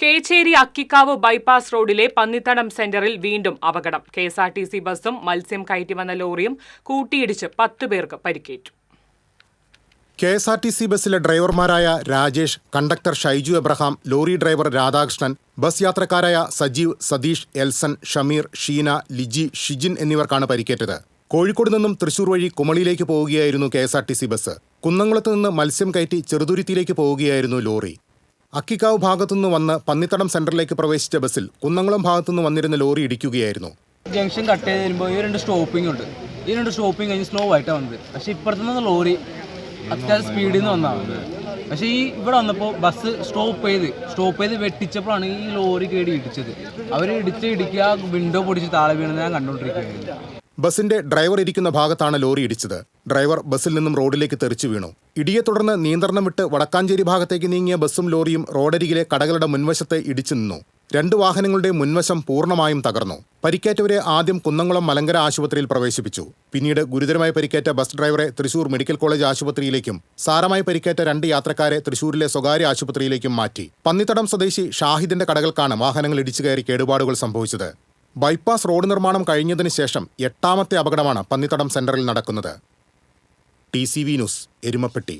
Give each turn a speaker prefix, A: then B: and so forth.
A: Kecheri Akkikkavu bypass റോഡിലെ പന്നിത്തടം സെന്ററിൽ വീണ്ടും അപകടം. K S R T C ബസും മത്സ്യം കയറ്റി വന്ന ലോറിയും കൂട്ടിയിടിച്ച് പത്ത് പേർക്ക് പരിക്കേറ്റു.
B: K S R T C ബസ്സിലെ ഡ്രൈവർമാരായ Rajesh conductor Shaiju Abraham lorry driver Radhakrishnan bus യാത്രക്കാരായ Sajeev Satheesh Elson Shameer Sheena Liji Shijin എന്നിവർക്കാണ് പരിക്കേറ്റത്. കോഴിക്കോട് നിന്നും തൃശൂർ വഴി കുമളിയിലേക്ക് പോവുകയായിരുന്നു K S R T C bus. കുന്നംകുളത്ത് നിന്ന് മത്സ്യം കയറ്റി ചെറുതുരുത്തിയിലേക്ക് പോവുകയായിരുന്നു ലോറി. അക്കിക്കാവ് ഭാഗത്തുനിന്ന് വന്ന് പന്നിത്തടം സെന്ററിലേക്ക് പ്രവേശിച്ച ബസ്സിൽ കുന്നംകുളം ഭാഗത്തുനിന്ന് വന്നിരുന്ന ലോറി ഇടിക്കുകയായിരുന്നു.
C: ജംഗ്ഷൻ കട്ട് ചെയ്ത് വരുമ്പോൾ ഈ രണ്ട് സ്റ്റോപ്പിംഗ് ഉണ്ട്. ഈ രണ്ട് സ്റ്റോപ്പിംഗ് കഴിഞ്ഞ് സ്ലോ ആയിട്ടാണ് വന്നത്. പക്ഷേ ഇപ്പുറത്തുനിന്ന് ലോറി അത്യാവശ്യം സ്പീഡിൽ നിന്ന് വന്നാണ് വന്നത്. പക്ഷേ ഈ ഇവിടെ വന്നപ്പോൾ ബസ് സ്റ്റോപ്പ് ചെയ്ത് സ്റ്റോപ്പ് ചെയ്ത് വെട്ടിച്ചപ്പോഴാണ് ഈ ലോറി കേടി ഇടിച്ചത്. അവർ ഇടിച്ച് ഇടിക്കുക വിൻഡോ പൊടിച്ച് താഴെ വീണെന്ന് ഞാൻ കണ്ടുകൊണ്ടിരിക്കുകയായിരുന്നു
B: ബസിന്റെ ഡ്രൈവർ ഇരിക്കുന്ന ഭാഗത്താണ് ലോറി ഇടിച്ചത്. ഡ്രൈവർ ബസ്സിൽ നിന്നും റോഡിലേക്ക് തെറിച്ചു വീണു. ഇടിയെ തുടർന്ന് നിയന്ത്രണം വിട്ട് വടക്കാഞ്ചേരി ഭാഗത്തേക്ക് നീങ്ങിയ ബസ്സും ലോറിയും റോഡരികിലെ കടകളുടെ മുൻവശത്തെ ഇടിച്ചു നിന്നു. രണ്ട് വാഹനങ്ങളുടെ മുൻവശം പൂർണമായും തകർന്നു. പരിക്കേറ്റവരെ ആദ്യം കുന്നംകുളം മലങ്കര ആശുപത്രിയിൽ പ്രവേശിപ്പിച്ചു. പിന്നീട് ഗുരുതരമായി പരിക്കേറ്റ ബസ് ഡ്രൈവറെ തൃശൂർ മെഡിക്കൽ കോളേജ് ആശുപത്രിയിലേക്കും സാരമായി പരിക്കേറ്റ രണ്ട് യാത്രക്കാരെ തൃശൂരിലെ സ്വകാര്യ ആശുപത്രിയിലേക്കും മാറ്റി. പന്നിത്തടം സ്വദേശി ഷാഹിദിന്റെ കടകൾക്കാണ് വാഹനങ്ങൾ ഇടിച്ചു കയറി കേടുപാടുകൾ സംഭവിച്ചത്. ബൈപ്പാസ് റോഡ് നിർമ്മാണം കഴിഞ്ഞതിന് ശേഷം എട്ടാമത്തെ അപകടമാണ് പന്നിത്തടം സെന്ററിൽ നടക്കുന്നത്. T news Erumapetty.